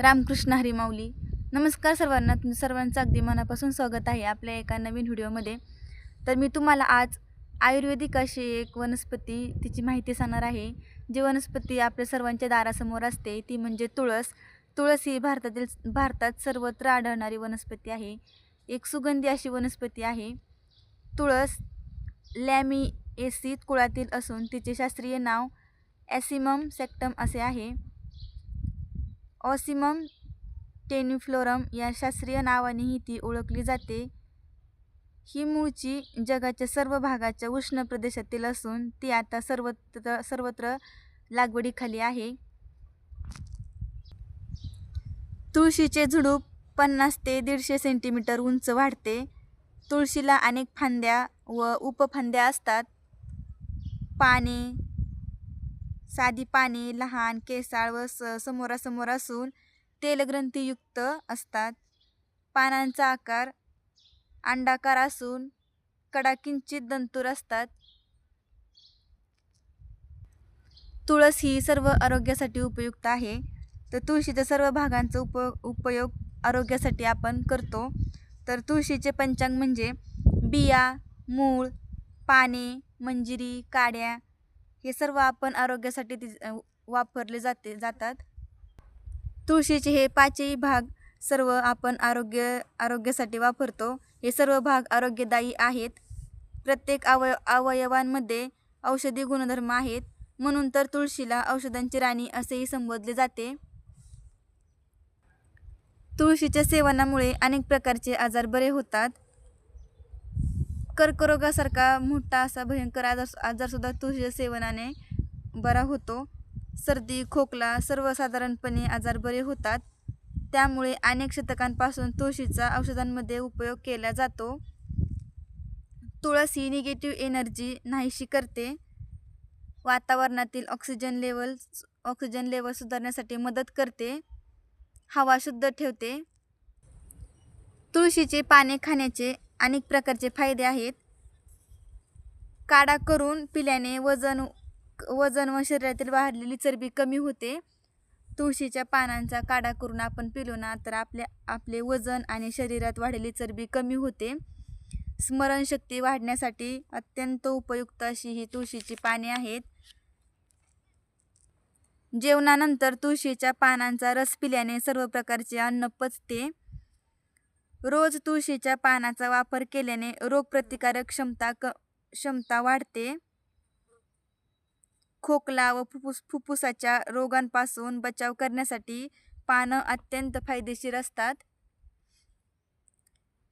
रामकृष्ण हरिमाऊली नमस्कार सर्वांना. तुम सर्वांचं अगदी मनापासून स्वागत आहे आपल्या एका नवीन व्हिडिओमध्ये. तर मी तुम्हाला आज आयुर्वेदिक अशी एक वनस्पती तिची माहिती सांगणार आहे. जी वनस्पती आपल्या सर्वांच्या दारासमोर असते. ती म्हणजे तुळस. तुळस ही भारतातील भारतात सर्वत्र आढळणारी वनस्पती आहे. एक सुगंधी अशी वनस्पती आहे. तुळस लॅमी एसी कुळातील असून तिचे शास्त्रीय नाव ॲसिमम सेक्टम असे आहे. ऑसिमम टेनिफ्लोरम या शास्त्रीय नावानेही ती ओळखली जाते. ही मूळची जगाच्या सर्व भागाच्या उष्ण प्रदेशातील असून ती आता सर्वत्र सर्वत्र लागवडीखाली आहे. तुळशीचे झुडूप पन्नास ते दीडशे सेंटीमीटर उंच वाढते. तुळशीला अनेक फांद्या व उपफांद्या असतात. पाने साधी पाने लहान केसाळ व स समोरासमोर असून तेलग्रंथीयुक्त असतात. पानांचा आकार अंडाकार असून कडा किंचित दंतूर असतात. तुळस ही सर्व आरोग्यासाठी उपयुक्त आहे. तर तुळशीच्या सर्व भागांचा उप उपयोग आरोग्यासाठी आपण करतो. तर तुळशीचे पंचांग म्हणजे बिया मूळ पाने मंजिरी काड्या हे सर्व आपण आरोग्यासाठी ती वापरले जाते जातात. तुळशीचे हे पाचही भाग सर्व आपण आरोग्य आरोग्यासाठी वापरतो. हे सर्व भाग आरोग्यदायी आहेत. प्रत्येक अवय अवयवांमध्ये औषधी गुणधर्म आहेत. म्हणून तर तुळशीला औषधांची राणी असेही संबोधले जाते. तुळशीच्या सेवनामुळे अनेक प्रकारचे आजार बरे होतात. कर्करोगासारखा मोठा असा भयंकर आजार आजारसुद्धा तुळशीच्या सेवनाने बरा होतो. सर्दी खोकला सर्वसाधारणपणे आजार बरे होतात. त्यामुळे अनेक शतकांपासून तुळशीचा औषधांमध्ये उपयोग केला जातो. तुळस ही निगेटिव्ह एनर्जी नाहीशी करते. वातावरणातील ऑक्सिजन लेवल ऑक्सिजन लेवल सुधारण्यासाठी मदत करते. हवा शुद्ध ठेवते. तुळशीचे पाने खाण्याचे अनेक प्रकारचे फायदे आहेत. काढा करून पिल्याने वजन वजन व शरीरातील वाढलेली चरबी कमी होते. तुळशीच्या पानांचा काढा करून आपण पिलो ना तर आपल्या आपले वजन आणि शरीरात वाढलेली चरबी कमी होते. स्मरणशक्ती वाढण्यासाठी अत्यंत उपयुक्त अशी ही तुळशीची पाने आहेत. जेवणानंतर तुळशीच्या पानांचा रस पिल्याने सर्व प्रकारचे अन्न पचते. रोज तुळशीच्या पानाचा वापर केल्याने रोगप्रतिकारक क्षमता क क्षमता वाढते. खोकला व फुफ्फुस फुफ्फुसाच्या रोगांपासून बचाव करण्यासाठी पानं अत्यंत फायदेशीर असतात.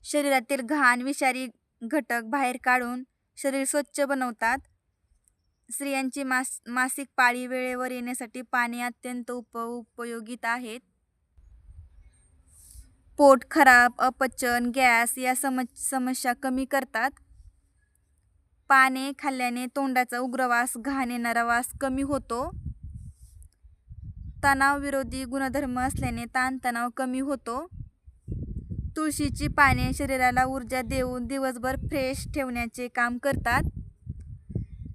शरीरातील घाण विषारी घटक बाहेर काढून शरीर स्वच्छ बनवतात. स्त्रियांची मास मासिक पाळी वेळेवर येण्यासाठी पाणी अत्यंत उप उपयोगित आहेत. पोट खराब अपचन गॅस या सम समस्या कमी करतात. पाने खाल्ल्याने तोंडाचा उग्रवास घाण येणारा वास कमी होतो. तणावविरोधी गुणधर्म असल्याने ताणतणाव कमी होतो. तुळशीची पाने शरीराला ऊर्जा देऊन दिवसभर फ्रेश ठेवण्याचे काम करतात.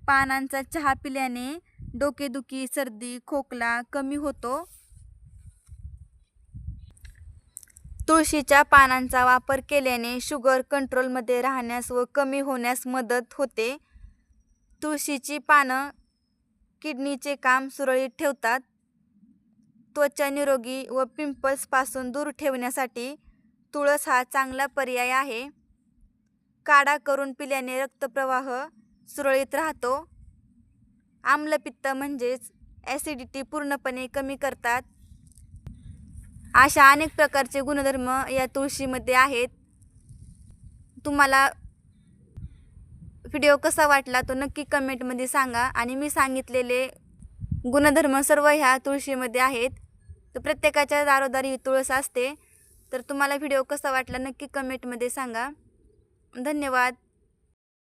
पानांचा चहा पिल्याने डोकेदुखी सर्दी खोकला कमी होतो. तुळशीच्या पानांचा वापर केल्याने शुगर कंट्रोलमध्ये राहण्यास व कमी होण्यास मदत होते. तुळशीची पानं किडनीचे काम सुरळीत ठेवतात. त्वचा निरोगी व पिंपल्सपासून दूर ठेवण्यासाठी तुळस हा चांगला पर्याय आहे. काढा करून पिल्याने रक्तप्रवाह सुरळीत राहतो. आम्लपित्त म्हणजेच ॲसिडिटी पूर्णपणे कमी करतात. अशा अनेक प्रकारचे गुणधर्म या तुळशीमध्ये आहेत. तुम्हाला व्हिडिओ कसा वाटला तो नक्की कमेंटमध्ये सांगा आणि मी सांगितलेले गुणधर्म सर्व ह्या तुळशीमध्ये आहेत. तर प्रत्येकाच्या दारोदारी ही तुळस असते. तर तुम्हाला व्हिडिओ कसा वाटला नक्की कमेंटमध्ये सांगा. धन्यवाद.